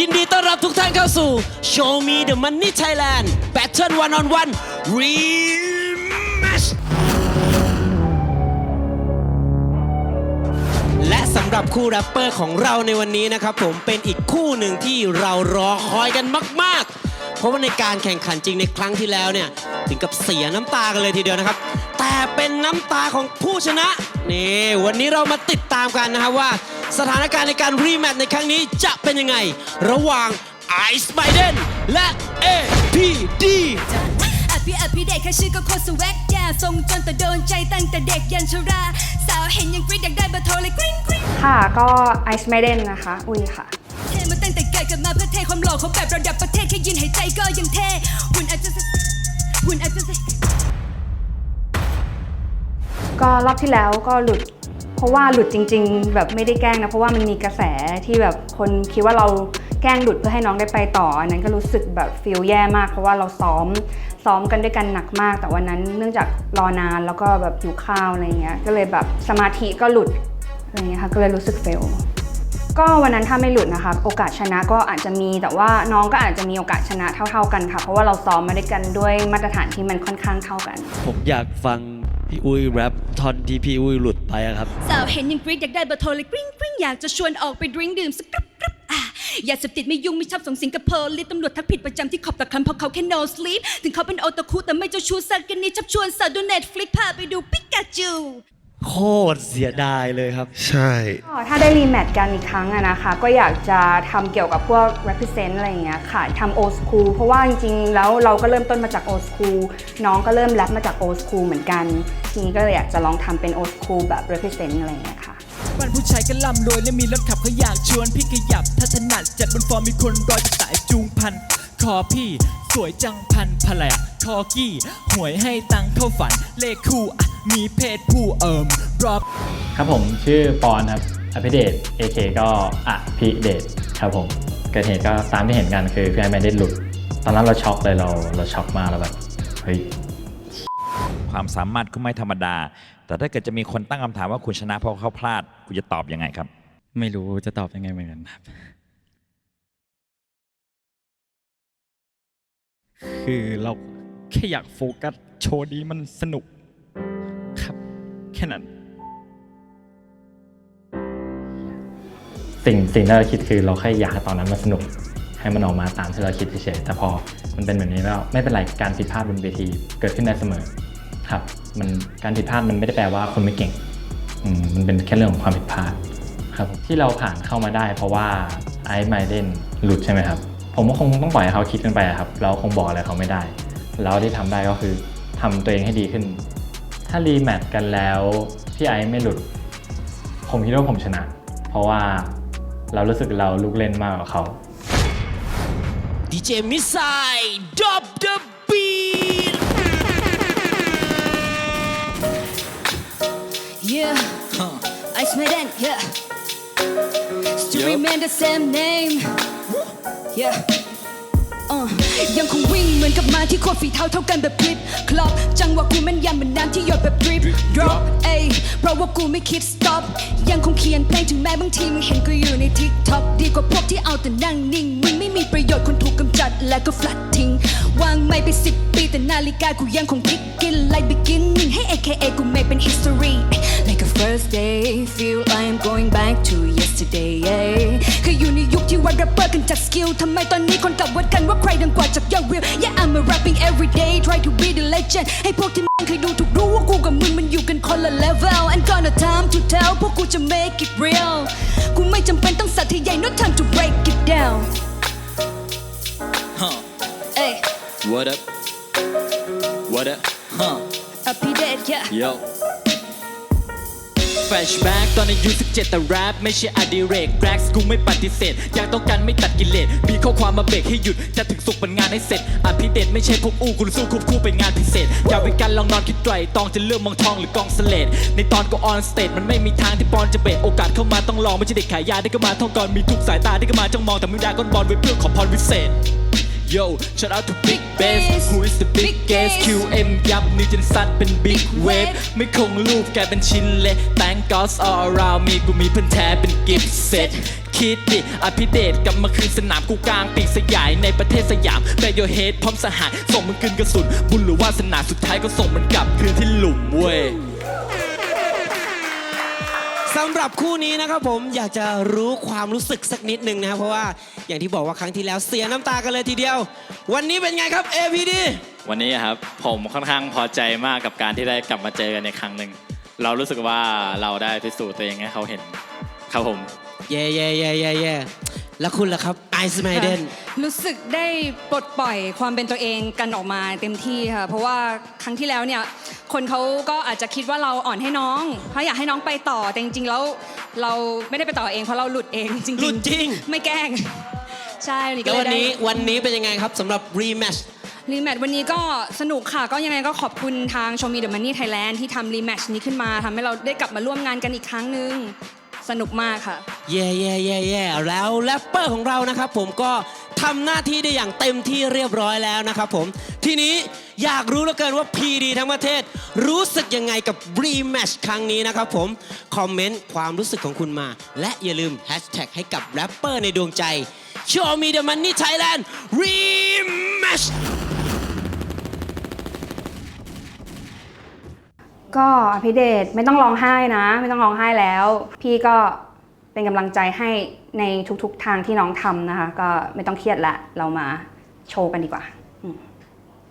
ยินดีต้อนรับทุกท่านเข้าสู่ Show Me the Money Thailand Battle One on One Rematch และสำหรับคู่แรปเปอร์ของเราในวันนี้นะครับผมเป็นอีกคู่หนึ่งที่เรารอคอยกันมาก ๆ เพราะว่าในการแข่งขันจริงในครั้งที่แล้วเนี่ยถึงกับเสียน้ำตากันเลยทีเดียวนะครับ แต่เป็นน้ำตาของผู้ชนะนี่วันนี้เรามาติดตามกันนะครับว่า สถานการณ์ในการรีแมตช์ในครั้งนี้จะเป็นยังไง ระหว่างไอซ์ไบเดนและ APD อภิอภิเด็กแค่ชื่อก็โคตรสวักแยาทรงจนแต่โดนใจตั้งแต่เด็กยันชรา สาวเห็นยังกรี๊ดอยากได้เบอร์โทรเลยกริ๊งกริ๊งค่ะก็ Ice Maiden นะคะ อุ้ยค่ะ เทมาตั้งแต่เกิดกิดมาเพื่อเทความหล่อของแบบระดับประเทศแค่ยืนหายใจก็ยังเทหุ่นอาจจะหุ่นอาจจะก็รอบที่แล้วก็หลุด เพราะว่าหลุดจริง ๆ แบบไม่ได้แกล้งนะ เพราะว่ามันมีกระแสที่แบบคนคิดว่าเราแกล้งหลุดเพื่อให้น้องได้ไปต่อ อันนั้นก็รู้สึกแบบฟีลแย่มาก เพราะว่าเราซ้อมซ้อมกันด้วยกันหนักมาก แต่วันนั้นเนื่องจากรอนานแล้วก็แบบหิวข้าวอะไรเงี้ยก็เลยแบบสมาธิก็หลุดอะไรเงี้ยค่ะก็เลยรู้สึกเฟลก็วันนั้นถ้าไม่หลุดนะคะโอกาสชนะก็อาจจะมีแต่ว่าน้องก็อาจจะมีโอกาสชนะเท่า ๆกันค่ะ เพราะว่าเราซ้อมมาด้วยกันด้วยมาตรฐานที่มันค่อนข้างเท่ากัน ผมอยากฟัง พี่อุ้ยแรปท่อนที่พี่อุ้ยหลุดไปอะครับ สาวเห็นยังกรี๊ดอยากได้เบอร์โทรเลยกริ๊งกริ๊งอยากจะชวนออกไปดริงดื่มสักกรึบกรึบอะอย่าเสพติดไม่ยุ่งไม่ชอบสงสิงกับเพลลิตตำรวจทักผิดประจำที่ขอบตะคำเพราะเขาแค่ no sleep ถึงเขาเป็นโอตาคุแต่ไม่เจ้าชู้สักกันนี้ชับชวนสาวดูเน็ตฟลิกพาไปดูปิกาจู โคตรเสียดายเลยครับ ใช่ ก็ถ้าได้รีแมตช์กันอีกครั้งอะนะคะ ก็อยากจะทำเกี่ยวกับพวก represent อะไรอย่างเงี้ยค่ะทำ old school เพราะว่าจริงๆ แล้วเราก็เริ่มต้นมาจาก old school น้องก็เริ่มแรปมาจาก old school เหมือนกัน ทีนี้ก็เลยอยากจะลองทำเป็น old school แบบ represent อะไรอย่างเงี้ยค่ะ บ้านผู้ชายก็ร่ำรวยและมีรถขับเขาอยากชวนพี่ขยับ ถ้าถนัดจัดบนฟอร์มมีคนรอจะสายจูงพัน คอพี่ สวยจังพันพะแหลกคอกี้ หวยให้ตังค์เข้าฝัน เลขคู่อะ มีเพศผู้เอิมรอบครับผมชื่อปอนครับอภิเดช AK ก็อภิเดชครับผม เกิดเหตุก็ตามที่เห็นกันคือพี่ไอไม่ได้หลุด ตอนนั้นเราช็อกเลยเราเราช็อกมากเราแบบเฮ้ยความสามารถก็ไม่ธรรมดา แต่ถ้าเกิดจะมีคนตั้งคำถามว่าคุณชนะเพราะเขาพลาด คุณจะตอบยังไงครับ ไม่รู้จะตอบยังไงเหมือนกันครับ คือเราแค่อยากโฟกัสโชว์นี้มันสนุกครับ แค่นั้น สิ่งสิ่งที่เราคิดคือเราแค่อยากให้ตอนนั้นมันสนุก ให้มันออกมาตามที่เราคิดเฉยๆแต่พอมันเป็นแบบนี้แล้วไม่เป็นไรการผิดพลาดบนเวทีเกิดขึ้นได้เสมอครับ มันการผิดพลาดมันไม่ได้แปลว่าคนไม่เก่งมันเป็นแค่เรื่องของความผิดพลาดครับที่เราผ่านเข้ามาได้เพราะว่าไอซ์ไมเดนหลุดใช่ไหมครับ ผมก็คงต้องปล่อยให้เขาคิดกันไปครับ เราคงบอกอะไรเขาไม่ได้แล้วที่ทำได้ก็คือทำตัวเองให้ดีขึ้น ถ้ารีแมตช์กันแล้ว พี่ไอซ์ไม่หลุด ผมคิดว่าผมชนะ เพราะว่าเรารู้สึกเราลุกเล่นมากกว่าเขา DJ Missile Drop the beat Yeah Ice Maiden yeah Still remain the same name Yeah อะยังคงวิ่งเหมือนกับมาที่โคตรฝีเท้าเท่ากันแบบพลิปคลอปจังหวะกูแมันยำเหมือนน้ำที่หยดแบบดริป drop เอยเพราะว่ากูไม่คิด stop ยังคงเขียนเพลงถึงแม้บางทีมึงเห็นกูอยู่ใน TikTok ดีกว่าพวกที่เอาแต่นั่งนิ่งมึงไม่มีประโยชน์คนถูกกำจัดและก็ flat ทิ้งวางไม่ไปสิบปีแต่นาฬิกากูยังคงทิกกิน like beginning ให้ AKA กูไม่เป็น history like a first day feel like I'm going back to yesterday yeah เคยอยู่ในยุคที่วัดแรปเปอร์กันจากสกิลทำไมตอนนี้คนกลับวัดกันว่าใครดังกว่าจากยอดวิว yeah I'm a rapping every day try to be the legend ให้พวกที่มันเคยดูถูกรู้ว่ากูกับมึงมันอยู่กันคนละ level and gonna time to tell พวกกูจะ make it real กูไม่จำเป็นต้องสัตย์ที่ใหญ่ no time to break it down Huh. เอ้ย What up What up Huh อภิ เดช yeah Yo Flashback ตอนอายุ17 แต่แรปไม่ใช่อดิเรกแร็กกูไม่ปฏิเสธ อยากต้องการไม่ตัดกิเลสมีข้อความมาเบรกให้หยุด จะถึงสุกเป็นงานให้เสร็จอภิเดชไม่ใช่พวกอู้กูสู้ควบคู่เป็นงานพิเศษ อยากเป็นการลองนอนคิดไตรตองจะเลือกมองทองหรือกองสเลดในตอนก็ออนสเตจมันไม่มีทางที่ปอนจะเบรกโอกาสเข้ามาต้องลองไม่ใช่เด็กขายยาที่ก็มาท่องก่อนมีทุกสายตาที่ก็มาจ้องมองแต่ไม่ได้ก้อนบอลไว้เพื่อขอพรวิเศษ Yo shout out to Big Bass Who is the biggest QM ยับนิวจันซัดเป็น Big Wave ไม่คงรูปแกเป็นชิ้นเละ Thank God all around me กูมีเพื่อนแท้เป็นกิฟต์เซ็ตคิดดิอภิเดชกลับมาคืนสนามกูกลางปีกสยายในประเทศสยามแบโยเฮดพร้อมสหายส่งมันคืนกระสุน บุญหรือวาสนาสุดท้ายก็ส่งมันกลับคืนที่หลุมเว้ย สำหรับคู่นี้นะครับผมอยากจะรู้ความรู้สึกสักนิดหนึ่งนะครับเพราะว่าอย่างที่บอกว่าครั้งที่แล้วเสียน้ำตากันเลยทีเดียว วันนี้เป็นไงครับ APD วันนี้ครับผมค่อนข้างพอใจมากกับการที่ได้กลับมาเจอกันในครั้งหนึ่งเรารู้สึกว่าเราได้พิสูจน์ตัวเองให้เขาเห็นครับผม เย่เย่เย่เย่เย่ แล้วคุณล่ะครับไอซ์ไมเดน รู้สึกได้ปลดปล่อยความเป็นตัวเองกันออกมาเต็มที่ค่ะ เพราะว่าครั้งที่แล้วเนี่ยคนเขาก็อาจจะคิดว่าเราอ่อนให้น้องเพราะอยากให้น้องไปต่อแต่จริงๆแล้วเราไม่ได้ไปต่อเองเพราะเราหลุดเองจริงๆหลุดจริง ไม่แกล้ง ใช่นี่แล้ก็วเลวันยได้นี้วันนี้เป็นยังไงครับสำหรับรีแมช รีแมตช์วันนี้ก็สนุกค่ะ ก็ยังไงก็ขอบคุณทางชมีเดอะมันนี่ไทยแลนด์ที่ทำรีแมตช์นี้ขึ้นมาทำให้เราได้กลับมาร่วมงานกันอีกครั้งหนึ่ง สนุกมากค่ะ เย่เย่เย่เย่แล้วแรปเปอร์ของเรานะครับผมก็ทำหน้าที่ได้อย่างเต็มที่เรียบร้อยแล้วนะครับผม ทีนี้อยากรู้เหลือเกินว่า PD ทั้งประเทศ รู้สึกยังไงกับรีแมชครั้งนี้นะครับผม คอมเมนต์ความรู้สึกของคุณมา และอย่าลืมแฮชแท็กให้กับแรปเปอร์ในดวงใจ Show me the money Thailand Rematch ก็อภิเดชไม่ต้องร้องไห้นะ ไม่ต้องร้องไห้แล้ว พี่ก็เป็นกำลังใจให้ในทุกๆทางที่น้องทำนะคะ ก็ไม่ต้องเครียดละเรามาโชว์กันดีกว่า